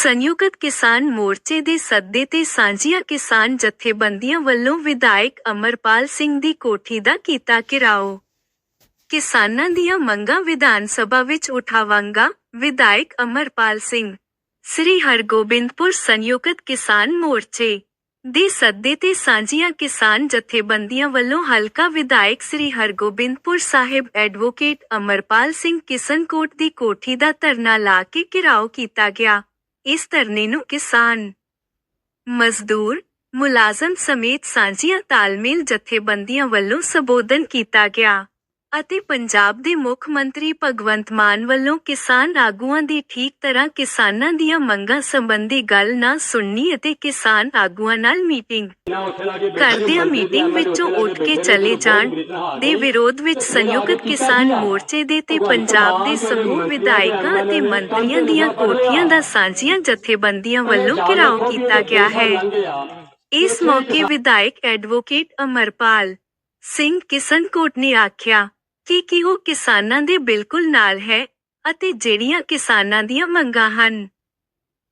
ਸੰਯੁਕਤ ਕਿਸਾਨ ਮੋਰਚੇ ਦੇ ਸੱਦੇ ਤੇ ਸਾਂਝੀਆਂ ਕਿਸਾਨ ਜਥੇਬੰਦੀਆਂ ਵੱਲੋਂ ਵਿਧਾਇਕ ਅਮਰਪਾਲ ਸਿੰਘ ਦੀ ਕੋਠੀ ਦਾ ਕੀਤਾ ਘਿਰਾਓ ਕਿਸਾਨਾਂ ਦੀਆਂ ਮੰਗਾਂ ਵਿਧਾਨ ਸਭਾ ਵਿੱਚ ਉਠਾਵਾਂਗਾ ਵਿਧਾਇਕ ਅਮਰਪਾਲ ਸਿੰਘ ਸ੍ਰੀ ਹਰਗੋਬਿੰਦਪੁਰ ਸੰਯੁਕਤ ਕਿਸਾਨ ਮੋਰਚੇ ਦੇ ਸੱਦੇ ਤੇ ਸਾਂਝੀਆਂ ਕਿਸਾਨ ਜਥੇਬੰਦੀਆਂ ਵੱਲੋਂ ਹਲਕਾ ਵਿਧਾਇਕ ਸ੍ਰੀ ਹਰਗੋਬਿੰਦਪੁਰ ਸਾਹਿਬ ਐਡਵੋਕੇਟ ਅਮਰਪਾਲ ਸਿੰਘ ਕਿਸਨਕੋਟ ਦੀ ਕੋਠੀ ਦਾ ਧਰਨਾ ਲਾ ਕੇ ਘਿਰਾਓ ਕੀਤਾ ਗਿਆ ਇਸ ਧਰਨੇ ਨੂੰ ਕਿਸਾਨ ਮਜ਼ਦੂਰ ਮੁਲਾਜ਼ਮ ਸਮੇਤ ਸਾਂਝੀਆਂ ਤਾਲਮੇਲ ਜਥੇਬੰਦੀਆਂ ਵੱਲੋਂ ਸੰਬੋਧਨ ਕੀਤਾ ਗਿਆ। ਅਤੇ ਪੰਜਾਬ ਦੇ ਮੁੱਖ ਮੰਤਰੀ ਭਗਵੰਤ ਮਾਨ ਵੱਲੋਂ ਕਿਸਾਨ ਆਗੂਆਂ ਦੀ ਠੀਕ ਤਰ੍ਹਾਂ ਕਿਸਾਨਾਂ ਦੀਆਂ ਮੰਗਾਂ ਸੰਬੰਧੀ ਗੱਲ ਨਾ ਸੁਣਨੀ ਅਤੇ ਕਿਸਾਨ ਆਗੂਆਂ ਨਾਲ ਮੀਟਿੰਗ। ਕਰਦਿਆਂ ਮੀਟਿੰਗ ਵਿੱਚੋਂ ਉੱਠ ਕੇ ਚਲੇ ਜਾਣ ਦੇ ਵਿਰੋਧ ਵਿੱਚ ਸੰਯੁਕਤ ਕਿਸਾਨ ਮੋਰਚੇ ਦੇ ਤੇ ਪੰਜਾਬ ਦੇ ਸਮੂਹ ਵਿਧਾਇਕਾਂ ਅਤੇ ਮੰਤਰੀਆਂ ਦੀਆਂ ਕੋਠੀਆਂ ਦਾ ਸਾਂਝੀਆਂ ਜਥੇਬੰਦੀਆਂ ਵੱਲੋਂ ਘਿਰਾਓ ਕੀਤਾ ਗਿਆ ਹੈ। ਇਸ ਮੌਕੇ ਵਿਧਾਇਕ ਐਡਵੋਕੇਟ ਅਮਰਪਾਲ ਸਿੰਘ ਕਿਸਨਕੋਟ ਨੇ ਆਖਿਆ ਕਿ ਕਿ ਉਹ ਕਿਸਾਨਾਂ ਦੇ ਬਿਲਕੁਲ ਨਾਲ ਹੈ ਅਤੇ ਜਿਹੜੀਆਂ ਕਿਸਾਨਾਂ ਦੀਆਂ ਮੰਗਾਂ ਹਨ।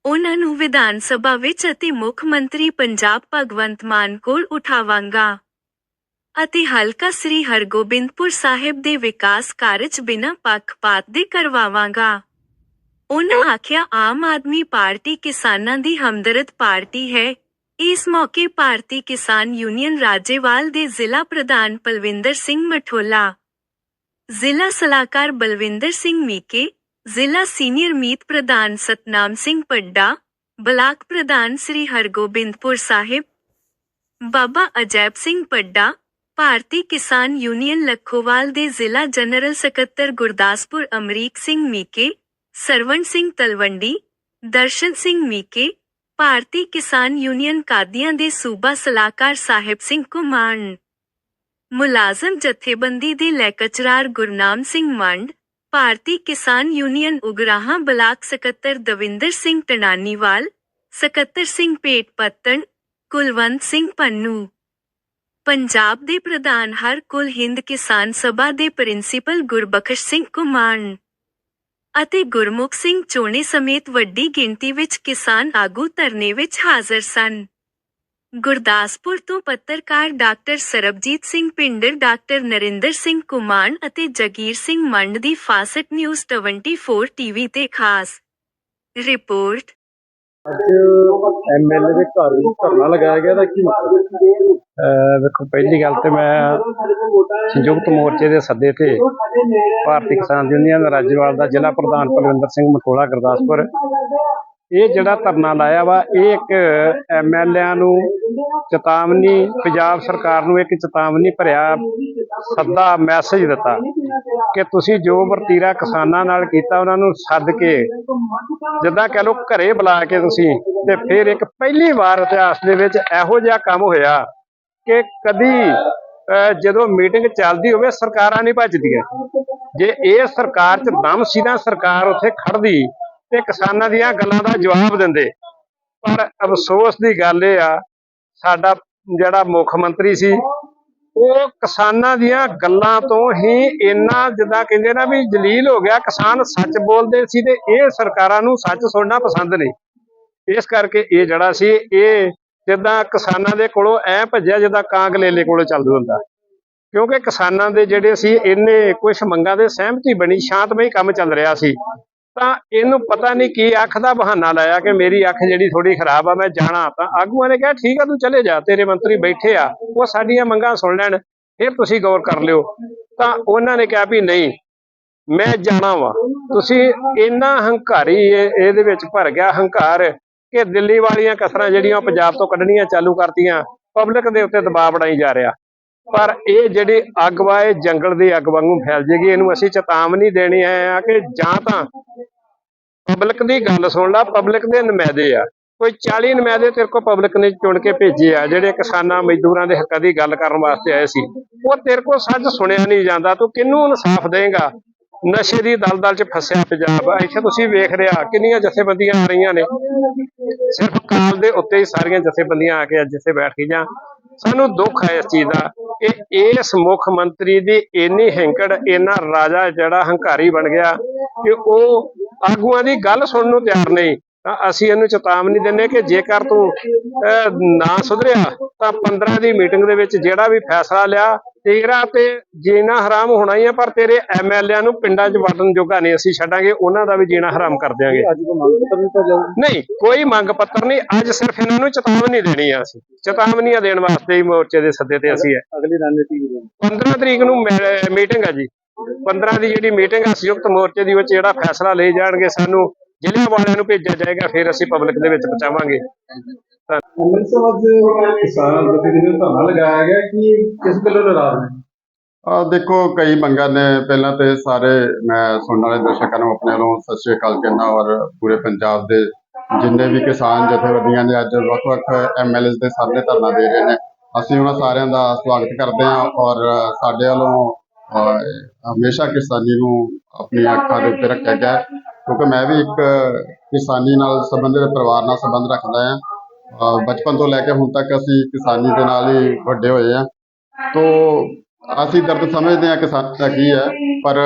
ਉਹਨਾਂ ਨੂੰ ਵਿਧਾਨ ਸਭਾ ਵਿੱਚ ਅਤੇ ਮੁੱਖ ਮੰਤਰੀ ਪੰਜਾਬ ਭਗਵੰਤ ਮਾਨ ਕੋਲ ਉਠਾਵਾਂਗਾ। ਅਤੇ ਹਲਕਾ ਸ੍ਰੀ ਹਰਗੋਬਿੰਦਪੁਰ ਸਾਹਿਬ ਦੇ ਵਿਕਾਸ ਕਾਰਜ ਬਿਨਾਂ ਪੱਖਪਾਤ ਦੇ ਕਰਵਾਵਾਂਗਾ। ਉਹਨਾਂ ਆਖਿਆ, ਆਮ ਆਦਮੀ ਪਾਰਟੀ ਕਿਸਾਨਾਂ ਦੀ ਹਮਦਰਦ ਪਾਰਟੀ ਹੈ। ਇਸ ਮੌਕੇ ਭਾਰਤੀ ਕਿਸਾਨ ਯੂਨੀਅਨ ਰਾਜੇਵਾਲ ਦੇ ਜ਼ਿਲ੍ਹਾ ਪ੍ਰਧਾਨ ਪਲਵਿੰਦਰ ਸਿੰਘ ਮਠੋਲਾ ਜ਼ਿਲ੍ਹਾ ਸਲਾਹਕਾਰ ਬਲਵਿੰਦਰ ਸਿੰਘ ਮੀਕੇ, ਜ਼ਿਲ੍ਹਾ ਸੀਨੀਅਰ ਮੀਤ ਪ੍ਰਧਾਨ ਸਤਨਾਮ ਸਿੰਘ ਪੱਡਾ ਬਲਾਕ ਪ੍ਰਧਾਨ ਸ੍ਰੀ ਹਰਗੋਬਿੰਦਪੁਰ ਸਾਹਿਬ, ਬਾਬਾ ਅਜੈਬ ਸਿੰਘ ਪੱਡਾ ਭਾਰਤੀ ਕਿਸਾਨ ਯੂਨੀਅਨ ਲੱਖੋਵਾਲ ਦੇ ਜ਼ਿਲ੍ਹਾ ਜਨਰਲ ਸਕੱਤਰ ਗੁਰਦਾਸਪੁਰ ਅਮਰੀਕ ਸਿੰਘ ਮੀਕੇ, ਸਰਵਣ ਸਿੰਘ ਤਲਵੰਡੀ, ਦਰਸ਼ਨ ਸਿੰਘ ਮੀਕੇ, ਭਾਰਤੀ ਕਿਸਾਨ ਯੂਨੀਅਨ ਕਾਦੀਆਂ ਦੇ ਸੂਬਾ ਸਲਾਹਕਾਰ ਸਾਹਿਬ ਸਿੰਘ ਕੁਮਾਨ। ਮੁਲਾਜ਼ਮ ਜਥੇਬੰਦੀ ਦੇ lecturer Gurnam Singh Mand Bharti Kisan union Ugrahan block ਸਕੱਤਰ ਦਵਿੰਦਰ ਸਿੰਘ ਟਣਾਨੀਵਾਲ ਸਕੱਤਰ ਸਿੰਘ ਪੇਟ ਪੱਤਣ, ਕੁਲਵੰਤ ਸਿੰਘ ਪੰਨੂ। ਪੰਜਾਬ ਦੇ ਪ੍ਰਧਾਨ ਹਰ ਕੁਲ ਹਿੰਦ ਕਿਸਾਨ ਸਭਾ ਦੇ ਪ੍ਰਿੰਸੀਪਲ ਗੁਰਬਖਸ਼ ਸਿੰਘ ਕੁਮਾਨ ਅਤੇ ਗੁਰਮੁਖ ਸਿੰਘ ਚੋਣੇ ਸਮੇਤ ਵੱਡੀ ਗਿਣਤੀ ਵਿੱਚ ਕਿਸਾਨ ਆਗੂ ਧਰਨੇ ਵਿੱਚ ਹਾਜ਼ਰ ਸਨ। ਗੁਰਦਾਸਪੁਰ ਤੋਂ ਪੱਤਰਕਾਰ ਡਾਕਟਰ ਸਰਬਜੀਤ ਸਿੰਘ ਪਿੰਡਰ ਡਾਕਟਰ ਨਰਿੰਦਰ ਸਿੰਘ ਕੁਮਾਨ ਅਤੇ ਜਗੀਰ ਸਿੰਘ ਮੰਡ ਦੀ ਫਾਸਟ ਨਿਊਜ਼ 24 ਟੀਵੀ ਤੇ ਖਾਸ ਰਿਪੋਰਟ। ਅੱਜ ਐਮਐਲਏ ਦੇ ਘਰ ਵਿੱਚ ਧਰਨਾ ਲਗਾਇਆ ਗਿਆ ਤਾਂ ਕੀ ਵੇਖੋ ਪਹਿਲੀ ਗੱਲ ਤੇ ਮੈਂ ਸੰਯੁਕਤ ਮੋਰਚੇ ਦੇ ਸੱਦੇ ਤੇ ਭਾਰਤੀ ਕਿਸਾਨ ਯੂਨੀਅਨ ਰਾਜੇਵਾਲ ਦਾ ਜ਼ਿਲ੍ਹਾ ਪ੍ਰਧਾਨ ਪਲਵਿੰਦਰ ਸਿੰਘ ਮਠੋਲਾ ਗੁਰਦਾਸਪੁਰ ਇਹ ਜਿਹੜਾ ਧਰਨਾ ਲਾਇਆ ਵਾ, ਇਹ ਇੱਕ ਐਮਐਲਏਆਂ ਨੂੰ ਚੇਤਾਵਨੀ, ਪੰਜਾਬ ਸਰਕਾਰ ਨੂੰ ਇੱਕ ਚੇਤਾਵਨੀ ਭਰਿਆ ਸੱਦਾ ਮੈਸੇਜ ਦਿੱਤਾ ਕਿ ਤੁਸੀਂ ਜੋ ਵਰਤੀਰਾ ਕਿਸਾਨਾਂ ਨਾਲ ਕੀਤਾ, ਉਹਨਾਂ ਨੂੰ ਸੱਦ ਕੇ, ਜਿੱਦਾਂ ਕਹਿ ਲਓ ਘਰੇ ਬੁਲਾ ਕੇ ਤੁਸੀਂ, ਤੇ ਫਿਰ ਇੱਕ ਪਹਿਲੀ ਵਾਰ ਇਤਿਹਾਸ ਦੇ ਵਿੱਚ ਇਹੋ ਜਿਹਾ ਕੰਮ ਹੋਇਆ ਕਿ ਕਦੀ ਜਦੋਂ ਮੀਟਿੰਗ ਚੱਲਦੀ ਹੋਵੇ, ਸਰਕਾਰਾਂ ਨਹੀਂ ਭੱਜਦੀਆਂ। ਜੇ ਇਹ ਸਰਕਾਰ 'ਚ ਦਮ ਸੀ ਨਾ ਸਰਕਾਰ ਉੱਥੇ ਖੜਦੀ ਤੇ ਕਿਸਾਨਾਂ ਦੀਆਂ ਗੱਲਾਂ ਦਾ ਜਵਾਬ ਦਿੰਦੇ। ਪਰ ਅਫਸੋਸ ਦੀ ਗੱਲ ਇਹ ਆ, ਸਾਡਾ ਜਿਹੜਾ ਮੁੱਖ ਮੰਤਰੀ ਸੀ, ਉਹ ਕਿਸਾਨਾਂ ਦੀਆਂ ਗੱਲਾਂ ਤੋਂ ਹੀ ਇੰਨਾ ਜਿੱਦਾਂ ਕਹਿੰਦੇ ਨਾ ਵੀ ਜਲੀਲ ਹੋ ਗਿਆ। ਕਿਸਾਨ ਸੱਚ ਬੋਲਦੇ ਸੀ ਤੇ ਇਹ ਸਰਕਾਰਾਂ ਨੂੰ ਸੱਚ ਸੁਣਨਾ ਪਸੰਦ ਨਹੀਂ ਇਸ ਕਰਕੇ ਇਹ ਜਿਹੜਾ ਸੀ, ਇਹ ਜਿੱਦਾਂ ਕਿਸਾਨਾਂ ਦੇ ਕੋਲੋਂ ਐ ਭੱਜਿਆ ਜਿੱਦਾਂ ਕਾਂਗਲੇਲੇ ਕੋਲੋਂ ਚੱਲਦਾ ਹੁੰਦਾ। ਕਿਉਂਕਿ ਕਿਸਾਨਾਂ ਦੇ ਜਿਹੜੇ ਸੀ ਇਹਨੇ ਕੁਝ ਮੰਗਾਂ ਦੇ ਸਹਿਮਤੀ ਬਣੀ, ਸ਼ਾਂਤਮਈ ਕੰਮ ਚੱਲ ਰਿਹਾ ਸੀ। ਤਾਂ ਇਹਨੂੰ ਪਤਾ ਨਹੀਂ ਕੀ ਅੱਖ ਦਾ ਬਹਾਨਾ ਲਾਇਆ ਕਿ ਮੇਰੀ ਅੱਖ ਜਿਹੜੀ ਥੋੜੀ ਖਰਾਬ ਆ, ਮੈਂ ਜਾਣਾ ਤਾਂ ਆਗੂਆਂ ਨੇ ਕਿਹਾ, ਠੀਕ ਆ, ਤੂੰ ਚਲੇ ਜਾ, ਤੇਰੇ ਮੰਤਰੀ ਬੈਠੇ ਆ, ਉਹ ਸਾਡੀਆਂ ਮੰਗਾਂ ਸੁਣ ਲੈਣ, ਫਿਰ ਤੁਸੀਂ ਗੌਰ ਕਰ ਲਿਓ। ਤਾਂ ਉਹਨਾਂ ਨੇ ਕਿਹਾ ਵੀ ਨਹੀਂ, ਮੈਂ ਜਾਣਾ ਵਾ। ਤੁਸੀਂ ਇੰਨਾ ਹੰਕਾਰੀ ਇਹਦੇ ਵਿੱਚ ਭਰ ਗਿਆ ਹੰਕਾਰ ਕਿ ਦਿੱਲੀ ਵਾਲੀਆਂ ਕਸਰਾਂ ਜਿਹੜੀਆਂ ਉਹ ਪੰਜਾਬ ਤੋਂ ਕੱਢਣੀਆਂ ਚਾਲੂ ਕਰਤੀਆਂ, ਪਬਲਿਕ ਦੇ ਉੱਤੇ ਦਬਾਅ ਬਣਾਈ ਜਾ ਰਿਹਾ। ਪਰ ਇਹ ਜਿਹੜੀ ਅੱਗ ਵਾ, ਇਹ ਜੰਗਲ ਦੀ ਅੱਗ ਵਾਂਗੂ ਫੈਲ ਜੇਗੀ, ਇਹਨੂੰ ਅਸੀਂ ਚੇਤਾਵਨੀ ਦੇਣੀ ਆਏ ਆ ਕਿ ਜਾਂ ਤਾਂ ਪਬਲਿਕ ਦੀ ਗੱਲ ਸੁਣ ਲਾ ਪਬਲਿਕ ਦੇ ਨੁਮਾਇੰਦੇ ਆ। ਕੋਈ 40 ਨੁਮਾਇੰਦੇ ਤੇਰੇ ਕੋ ਪਬਲਿਕ ਨੇ ਚੁਣ ਕੇ ਭੇਜੇ ਆ, ਜਿਹੜੇ ਕਿਸਾਨਾਂ, ਮਜ਼ਦੂਰਾਂ ਦੇ ਹੱਕਾਂ ਦੀ ਗੱਲ ਕਰਨ ਵਾਸਤੇ ਆਏ ਸੀ। ਉਹ ਤੇਰੇ ਕੋ ਸੱਚ ਸੁਣਿਆ ਨਹੀਂ ਜਾਂਦਾ, ਤੂੰ ਕਿਹਨੂੰ ਇਨਸਾਫ ਦੇਂਗਾ? ਨਸ਼ੇ ਦੀ ਦਲਦਲ 'ਚ ਫਸਿਆ ਪੰਜਾਬ। ਇੱਥੇ ਤੁਸੀਂ ਵੇਖ ਰਿਹਾ ਕਿੰਨੀਆਂ ਜਥੇਬੰਦੀਆਂ ਆ ਰਹੀਆਂ ਨੇ। ਸਿਰਫ ਕਾਲ ਦੇ ਉੱਤੇ ਹੀ ਸਾਰੀਆਂ ਜਥੇਬੰਦੀਆਂ ਆ ਕੇ ਅੱਜ ਇੱਥੇ ਬੈਠ ਗਈਆਂ। ਸਾਨੂੰ ਦੁੱਖ ਹੈ ਇਸ ਚੀਜ਼ ਦਾ ਕਿ ਇਸ ਮੁੱਖ ਮੰਤਰੀ ਦੀ ਇੰਨੀ ਹੈਂਕੜ, ਇੰਨਾ ਰਾਜਾ ਜਿਹੜਾ ਹੰਕਾਰੀ ਬਣ ਗਿਆ ਕਿ ਉਹ ਆਗੂਆਂ ਦੀ ਗੱਲ ਸੁਣਨ ਨੂੰ ਤਿਆਰ ਨਹੀਂ ਤਾਂ ਅਸੀਂ ਇਹਨੂੰ ਚੇਤਾਵਨੀ ਦਿੰਦੇ ਕਿ ਜੇਕਰ ਤੂੰ ਨਾ ਸੁਧਰਿਆ ਤਾਂ 15 ਦੀ ਮੀਟਿੰਗ ਦੇ ਵਿੱਚ ਜਿਹੜਾ ਵੀ ਫੈਸਲਾ ਲਿਆ ਤੇਰਾ ਤੇ ਜੀਣਾ ਹਰਾਮ ਹੋਣਾ ਹੀ ਆ ਪਰ ਤੇਰੇ ਐਮਐਲਏ ਨੂੰ ਪਿੰਡਾਂ 'ਚ ਵੜਨ ਜੋਗਾ ਨਹੀਂ ਅਸੀਂ ਛੱਡਾਂਗੇ ਉਹਨਾਂ ਦਾ ਵੀ ਜੀਣਾ ਹਰਾਮ ਕਰ ਦਿਆਂਗੇ। ਨਹੀਂ ਕੋਈ ਮੰਗ ਪੱਤਰ ਨਹੀਂ ਅੱਜ ਸਿਰਫ ਇਹਨਾਂ ਨੂੰ ਚੇਤਾਵਨੀ ਦੇਣੀ ਆ ਅਸੀਂ। ਚੇਤਾਵਨੀਆਂ ਦੇਣ ਵਾਸਤੇ ਹੀ ਮੋਰਚੇ ਦੇ ਸੱਦੇ ਤੇ ਅਸੀਂ ਹੈ ਅਗਲੀ ਰਣਨੀਤੀ ਕੀ ਹੈ 15 ਤਰੀਕ ਨੂੰ ਮੀਟਿੰਗ ਆ ਜੀ। 15 ਦੀ ਜਿਹੜੀ ਮੀਟਿੰਗ ਆ ਸੰਯੁਕਤ ਮੋਰਚੇ ਦੀ ਵਿੱਚ ਜਿਹੜਾ ਫੈਸਲਾ ਲਏ ਜਾਣਗੇ ਸਾਨੂੰ ਜ਼ਿਲ੍ਹਿਆਂ ਵਾਲਿਆਂ ਨੂੰ ਭੇਜਿਆ ਜਾਏਗਾ ਫਿਰ ਅਸੀਂ ਪਬਲਿਕ ਦੇ ਵਿੱਚ ਪਹੁੰਚਾਵਾਂਗੇ। ਅਮਿਤ ਸਾਹਿਬ ਅੱਜ ਕਿਸਾਨ ਜਥੇਬੰਦੀਆਂ ਨੂੰ ਧਰਨਾ ਲਗਾਇਆ ਗਿਆ ਕਿ ਕਿਸ ਗੱਲੋਂ ਨਾਰਾਜ਼ ਨੇ? ਆ ਦੇਖੋ ਕਈ ਮੰਗਾਂ ਨੇ। ਪਹਿਲਾਂ ਤੇ ਸਾਰੇ ਮੈਂ ਸੁਣਨ ਵਾਲੇ ਦਰਸ਼ਕਾਂ ਨੂੰ ਆਪਣੇ ਵੱਲੋਂ ਸਤਿ ਸ਼੍ਰੀ ਅਕਾਲ ਕਹਿੰਦਾ ਔਰ ਪੂਰੇ ਪੰਜਾਬ ਦੇ ਜਿੰਨੇ ਵੀ ਕਿਸਾਨ ਜਥੇਬੰਦੀਆਂ ਨੇ ਅੱਜ ਵੱਖ-ਵੱਖ ਐਮਐਲਏਸ ਦੇ ਸਾਹਮਣੇ ਧਰਨਾ ਦੇ ਰਹੇ ਨੇ। ਅਸੀਂ ਉਹਨਾਂ ਸਾਰਿਆਂ ਦਾ ਸਵਾਗਤ ਕਰਦੇ ਹਾਂ ਔਰ ਸਾਡੇ ਵੱਲੋਂ ਹਮੇਸ਼ਾ ਕਿਸਾਨੀ ਨੂੰ ਆਪਣੀਆਂ ਅੱਖਾਂ ਦੇ ਉੱਤੇ ਰੱਖਿਆ ਗਿਆ ਕਿਉਂਕਿ ਮੈਂ ਵੀ ਇੱਕ ਕਿਸਾਨੀ ਨਾਲ ਸੰਬੰਧਿਤ ਪਰਿਵਾਰ ਨਾਲ ਸੰਬੰਧ ਰੱਖਦਾ ਹਾਂ। ਬਚਪਨ ਤੋਂ ਲੈ ਕੇ ਹੁਣ ਤੱਕ ਅਸੀਂ ਕਿਸਾਨੀ ਦੇ ਨਾਲ ਹੀ ਵੱਡੇ ਹੋਏ ਹਾਂ। ਤੋ ਅਸੀਂ ਦਰਦ ਸਮਝਦੇ ਹਾਂ ਕਿਸਾਨ ਦਾ ਕੀ ਹੈ, ਪਰ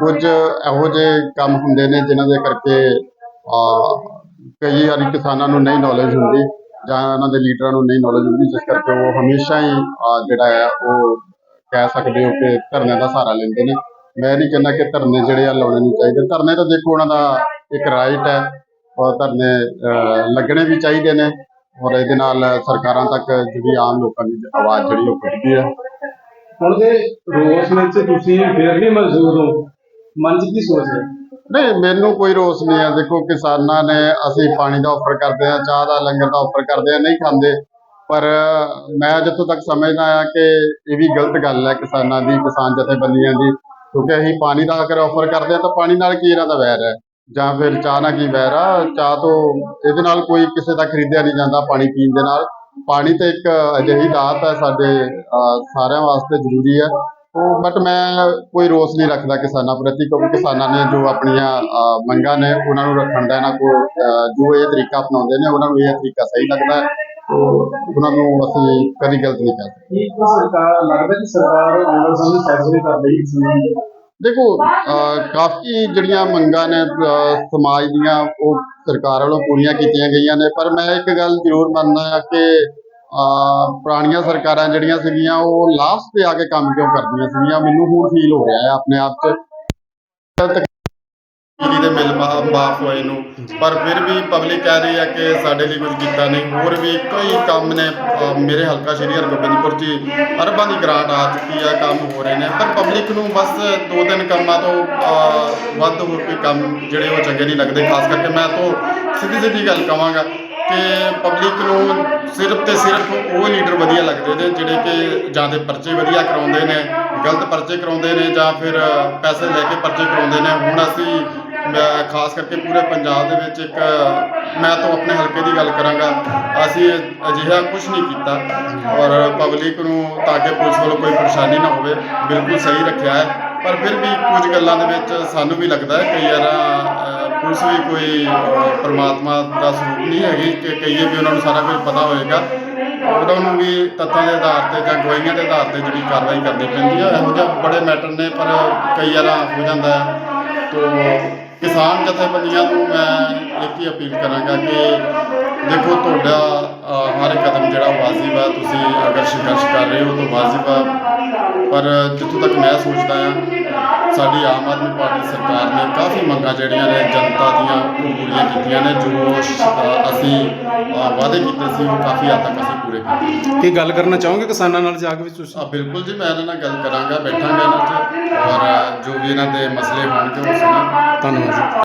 ਕੁਝ ਇਹੋ ਜਿਹੇ ਕੰਮ ਹੁੰਦੇ ਨੇ ਜਿਨ੍ਹਾਂ ਦੇ ਕਰਕੇ ਕਈ ਵਾਰੀ ਕਿਸਾਨਾਂ ਨੂੰ ਨਹੀਂ ਨੌਲੇਜ ਹੁੰਦੀ ਜਾਂ ਉਹਨਾਂ ਦੇ ਲੀਡਰਾਂ ਨੂੰ ਨਹੀਂ ਨੌਲੇਜ ਹੁੰਦੀ, ਜਿਸ ਕਰਕੇ ਉਹ ਹਮੇਸ਼ਾ ਹੀ ਜਿਹੜਾ ਹੈ, ਉਹ ਕਹਿ ਸਕਦੇ ਹੋ ਕਿ ਧਰਨੇ ਦਾ ਸਹਾਰਾ ਲੈਂਦੇ ਨੇ। ਮੈਂ ਨਹੀਂ ਕਹਿੰਦਾ ਕਿ ਧਰਨੇ ਜਿਹੜੇ ਆ ਲਾਉਣੇ ਨਹੀਂ ਚਾਹੀਦੇ। ਧਰਨੇ ਤਾਂ ਦੇਖੋ ਉਹਨਾਂ ਦਾ ਇੱਕ ਰਾਈਟ ਹੈ ਔਰ ਧਰਨੇ ਅਹ, ਲੱਗਣੇ ਵੀ ਚਾਹੀਦੇ ਨੇ ਔਰ ਇਹਦੇ ਨਾਲ ਸਰਕਾਰਾਂ ਤੱਕ ਜਿਹੜੀ ਆਮ ਲੋਕਾਂ ਦੀ ਆਵਾਜ਼ ਜਿਹੜੀ ਉਹ ਪਹੁੰਚਦੀ ਹੈ। ਹੁਣ ਦੇ ਰੋਸ ਵਿੱਚ ਤੁਸੀਂ ਫਿਰ ਵੀ ਮੌਜੂਦ ਹੋ ਮਨ 'ਚ ਕੀ ਸੋਚ ਹੈ? ਨਹੀਂ ਮੈਨੂੰ ਕੋਈ ਰੋਸ ਨਹੀਂ ਹੈ। ਦੇਖੋ ਕਿਸਾਨਾਂ ਨੇ ਅਸੀਂ ਪਾਣੀ ਦਾ ਆਫਰ ਕਰਦੇ ਹਾਂ ਚਾਹ ਦਾ ਲੰਗਰ ਦਾ ਆਫਰ ਕਰਦੇ ਹਾਂ ਨਹੀਂ ਖਾਂਦੇ। ਪਰ ਮੈਂ ਜਿੱਥੋਂ ਤੱਕ ਸਮਝਦਾ ਆ ਕਿ ਇਹ ਵੀ ਗਲਤ ਗੱਲ ਹੈ ਕਿਸਾਨਾਂ ਦੀ, ਕਿਸਾਨ ਜਥੇਬੰਦੀਆਂ ਦੀ, ਕਿਉਂਕਿ ਅਸੀਂ ਪਾਣੀ ਦਾ ਅਗਰ ਆਫਰ ਕਰਦੇ ਹਾਂ ਤਾਂ ਪਾਣੀ ਨਾਲ ਕੀ ਇਹਨਾਂ ਦਾ ਵੈਰ ਹੈ? ਜਾਂ ਫਿਰ ਚਾਹ ਨਾਲ ਕੀ ਵੈਰ ਆ? ਚਾਹ ਤੋਂ ਇਹਦੇ ਨਾਲ ਕੋਈ ਕਿਸੇ ਦਾ ਖਰੀਦਿਆ ਨਹੀਂ ਜਾਂਦਾ ਪਾਣੀ ਪੀਣ ਦੇ ਨਾਲ। ਪਾਣੀ ਤੇ ਇੱਕ ਅਜਿਹੀ ਦਾਤ ਹੈ ਸਾਡੇ ਸਾਰਿਆਂ ਵਾਸਤੇ ਜ਼ਰੂਰੀ ਹੈ। ਉਹ ਬਟ ਮੈਂ ਕੋਈ ਰੋਸ ਨਹੀਂ ਰੱਖਦਾ ਕਿਸਾਨਾਂ ਪ੍ਰਤੀ, ਕਿਉਂਕਿ ਕਿਸਾਨਾਂ ਨੇ ਜੋ ਆਪਣੀਆਂ ਮੰਗਾਂ ਨੇ ਉਹਨਾਂ ਨੂੰ ਰੱਖਣ ਦਾ ਇਹਨਾਂ ਕੋਲ ਜੋ ਇਹ ਤਰੀਕਾ ਅਪਣਾਉਂਦੇ ਨੇ, ਉਹਨਾਂ ਨੂੰ ਇਹ ਤਰੀਕਾ ਸਹੀ ਲੱਗਦਾ ਉਹਨਾਂ ਨੂੰ ਅਸੀਂ ਕਦੀ ਗਲਤ ਨਹੀਂ ਕਹਿ ਸਕਦੇ। ਕੀ ਸਰਕਾਰ ਲੱਗਦਾ ਕਿ ਸਰਕਾਰ ਆਉਣ ਵਾਲੇ ਸਮੇਂ 'ਚ ਫੈਸਲੇ ਕਰ ਲਈ ਇਸ ਸੰਬੰਧ ਵਿੱਚ? ਦੇਖੋ ਕਾਫੀ ਜਿਹੜੀਆਂ ਮੰਗਾਂ ਨੇ ਸਮਾਜ ਦੀਆਂ ਉਹ ਸਰਕਾਰ ਵੱਲੋਂ ਪੂਰੀਆਂ ਕੀਤੀਆਂ ਗਈਆਂ ਨੇ। ਪਰ ਮੈਂ ਇੱਕ ਗੱਲ ਜ਼ਰੂਰ ਮੰਨਦਾ ਹਾਂ ਕਿ ਪੁਰਾਣੀਆਂ ਸਰਕਾਰਾਂ ਜਿਹੜੀਆਂ ਸੀਗੀਆਂ ਉਹ ਲਾਸਟ ਤੇ ਆ ਕੇ ਕੰਮ ਕਿਉਂ ਕਰਦੀਆਂ ਸੀਗੀਆਂ? ਮੈਨੂੰ ਹੁਣ ਫੀਲ ਹੋ ਰਿਹਾ ਹੈ ਆਪਣੇ ਆਪ 'ਚ। ਬਿਜਲੀ ਦੇ ਬਿੱਲ ਮਾ- ਮਾਫ ਹੋਏ ਨੂੰ। ਪਰ ਫਿਰ ਵੀ ਪਬਲਿਕ ਕਹਿ ਰਹੀ ਹੈ ਕਿ ਸਾਡੇ ਲਈ ਕੁਝ ਕੀਤਾ ਨਹੀਂ। ਹੋਰ ਵੀ ਕਈ ਕੰਮ ਨੇ ਅਹ, ਮੇਰੇ ਹਲਕਾ ਸ਼੍ਰੀ ਹਰਗੋਬਿੰਦਪੁਰ ਜੀ ਅਰਬਾਂ ਦੀ ਗ੍ਰਾਂਟ ਆ ਚੁੱਕੀ ਆ ਕੰਮ ਹੋ ਰਹੇ ਨੇ। ਪਰ ਪਬਲਿਕ ਨੂੰ ਬਸ ਦੋ ਤਿੰਨ ਕੰਮਾਂ ਤੋਂ ਅਹ, ਵੱਧ ਹੋਰ ਕੋਈ ਕੰਮ ਜਿਹੜੇ ਉਹ ਚੰਗੇ ਨਹੀਂ ਲੱਗਦੇ। ਖਾਸ ਕਰਕੇ ਮੈਂ ਤਾਂ ਸਿੱਧੀ ਸਿੱਧੀ ਗੱਲ ਕਵਾਂਗਾ ਕਿ ਪਬਲਿਕ ਨੂੰ ਸਿਰਫ ਤੇ ਸਿਰਫ ਉਹ ਲੀਡਰ ਵਧੀਆ ਲੱਗਦੇ ਨੇ ਜਿਹੜੇ ਕਿ ਜਾਂ ਤੇ ਪਰਚੇ ਵਧੀਆ ਕਰਾਉਂਦੇ ਨੇ ਗਲਤ ਪਰਚੇ ਕਰਾਉਂਦੇ ਨੇ ਜਾਂ ਫਿਰ ਪੈਸੇ ਲੈ ਕੇ ਪਰਚੇ ਕਰਾਉਂਦੇ ਨੇ। ਹੁਣ ਅਸੀਂ ਮੈਂ ਖਾਸ ਕਰਕੇ ਪੂਰੇ ਪੰਜਾਬ ਦੇ ਵਿੱਚ ਇੱਕ, ਮੈਂ ਤਾਂ ਆਪਣੇ ਹਲਕੇ ਦੀ ਗੱਲ ਕਰਾਂਗਾ, ਅਸੀਂ ਅਜਿਹਾ ਕੁਝ ਨਹੀਂ ਕੀਤਾ ਔਰ ਪਬਲਿਕ ਨੂੰ ਤਾਂ ਕਿ ਪੁਲਿਸ ਵੱਲੋਂ ਕੋਈ ਪਰੇਸ਼ਾਨੀ ਨਾ ਹੋਵੇ, ਬਿਲਕੁਲ ਸਹੀ ਰੱਖਿਆ ਹੈ। ਪਰ ਫਿਰ ਵੀ ਕੁਝ ਗੱਲਾਂ ਦੇ ਵਿੱਚ ਸਾਨੂੰ ਵੀ ਲੱਗਦਾ ਹੈ, ਕਈ ਵਾਰ ਪੁਲਿਸ ਵੀ ਕੋਈ ਪਰਮਾਤਮਾ ਦਾ ਸਰੂਪ ਨਹੀਂ ਹੈਗੀ ਕਿ ਕਈਏ ਵੀ ਉਹਨਾਂ ਨੂੰ ਸਾਰਾ ਕੁਝ ਪਤਾ ਹੋਏਗਾ। ਉਹਨਾਂ ਨੂੰ ਵੀ ਤੱਥਾਂ ਦੇ ਆਧਾਰ ਤੇ ਜਾਂ ਗਵਾਹੀਆਂ ਦੇ ਆਧਾਰ ਤੇ ਜਿਹੜੀ ਕਾਰਵਾਈ ਕਰਨੀ ਪੈਂਦੀ ਹੈ। ਇਹੋ ਜਿਹੇ ਬੜੇ ਮੈਟਰ ਨੇ, ਪਰ ਕਈ ਵਾਰ ਹੋ ਜਾਂਦਾ ਹੈ। ਤੋ ਕਿਸਾਨ ਜਥੇਬੰਦੀਆਂ ਨੂੰ ਮੈਂ ਇੱਕ ਹੀ ਅਪੀਲ ਕਰਾਂਗਾ ਕਿ ਦੇਖੋ ਤੁਹਾਡਾ ਹਰ ਕਦਮ ਜਿਹੜਾ ਵਾਜਿਬ ਆ, ਤੁਸੀਂ ਅਗਰ ਸੰਘਰਸ਼ ਕਰ ਰਹੇ ਹੋ ਤਾਂ ਵਾਜਿਬ ਆ। ਪਰ ਜਿੱਥੋਂ ਤੱਕ ਮੈਂ ਸੋਚਦਾ ਹਾਂ ਸਾਡੀ ਆਮ ਆਦਮੀ ਪਾਰਟੀ ਸਰਕਾਰ ਨੇ ਕਾਫੀ ਮੰਗਾਂ ਜਿਹੜੀਆਂ ਨੇ ਜਨਤਾ ਦੀਆਂ ਉਹ ਪੂਰੀਆਂ ਕੀਤੀਆਂ ਨੇ ਜੋ ਅਸੀਂ ਵਾਅਦੇ ਕੀਤੇ ਸੀ ਉਹ ਕਾਫੀ ਹੱਦ ਤੱਕ ਅਸੀਂ ਪੂਰੇ ਕੀਤੇ ਕੀ ਗੱਲ ਕਰਨਾ ਚਾਹੋਗੇ ਕਿਸਾਨਾਂ ਨਾਲ ਜਾ ਕੇ ਵੀ ਤੁਸੀਂ? ਆ ਬਿਲਕੁਲ ਜੀ ਮੈਂ ਇਹਨਾਂ ਨਾਲ ਗੱਲ ਕਰਾਂਗਾ ਬੈਠਾਂਗਾ ਇਹਨਾਂ 'ਚ ਔਰ ਜੋ ਵੀ ਇਹਨਾਂ ਦੇ ਮਸਲੇ ਹੋਣਗੇ ਉਹ ਸੁਣਾਂ ਧੰਨਵਾਦ